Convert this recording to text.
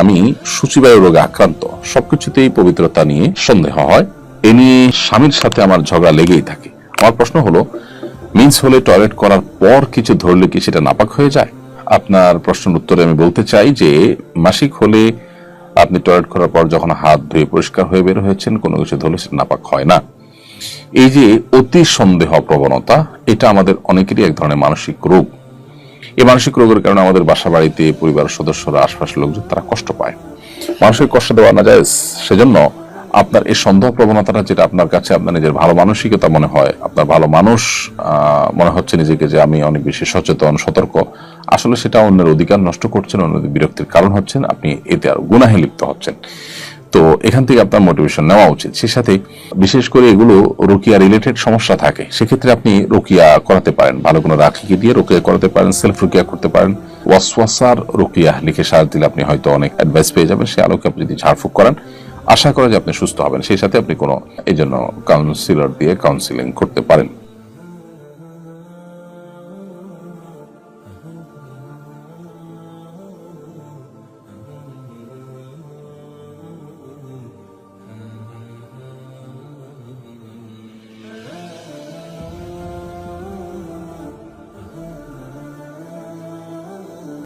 আমি সূচিবায়ু রোগে আক্রান্ত, সবকিছুতেই পবিত্রতা নিয়ে সন্দেহ হয়। এ নিয়ে স্বামীর সাথে আমার ঝগড়া লেগেই থাকে। আমার প্রশ্ন হলো, মিন্স হলে টয়লেট করার পর কিছু ধরলে কি সেটা নাপাক হয়ে যায়? আপনার প্রশ্নের উত্তরে আমি বলতে চাই যে, মাসিক হলে আপনি টয়লেট করার পর যখন হাত ধুয়ে পরিষ্কার হয়ে বের হয়েছেন, কোনো কিছু ধরলে সেটা নাপাক হয় না। এই যে অতি সন্দেহ প্রবণতা, এটা আমাদের অনেকেরই এক ধরনের মানসিক রোগ। এই মানসিক রোগের কারণে আমাদের বাসা বাড়িতে পরিবারের সদস্যরা, আশপাশের লোকজন, তারা কষ্ট পায়। মানুষের কষ্ট দেওয়া না যায় সেজন্য আপনার এই সন্দেহ প্রবণতাটা যেটা আপনার কাছে, আপনার নিজের ভালো মানসিকতা মনে হয়, আপনার ভালো মানুষ মনে হচ্ছে নিজেকে যে আমি অনেক বেশি সচেতন, সতর্ক। আসলে সেটা অন্যের অধিকার নষ্ট করছেন অন্যদের বিরক্তির কারণ হচ্ছেন, আপনি এতে আর গুনাহে লিপ্ত হচ্ছেন। তো এখান থেকে আপনার মোটিভেশন নেওয়া উচিত। সে সাথে বিশেষ করে এগুলো রোকিয়া রিলেটেড সমস্যা থাকে। সেক্ষেত্রে আপনি রোকিয়া করাতে পারেন। ভালো কোনো রাখিকে দিয়ে রোকিয়া করাতে পারেন সেলফ রোকিয়া করতে পারেন। ওয়াসওয়াসার রোকিয়া লিখে সাহায্য দিলে আপনি হয়তো অনেক অ্যাডভাইস পেয়ে যাবেন। সে আলোকে আপনি যদি ঝাড়ফুঁক করেন, আশা করা যে আপনি সুস্থ হবেন। সেই সাথে আপনি কোনো, এই জন্য কাউন্সিলর দিয়ে কাউন্সিলিং করতে পারেন।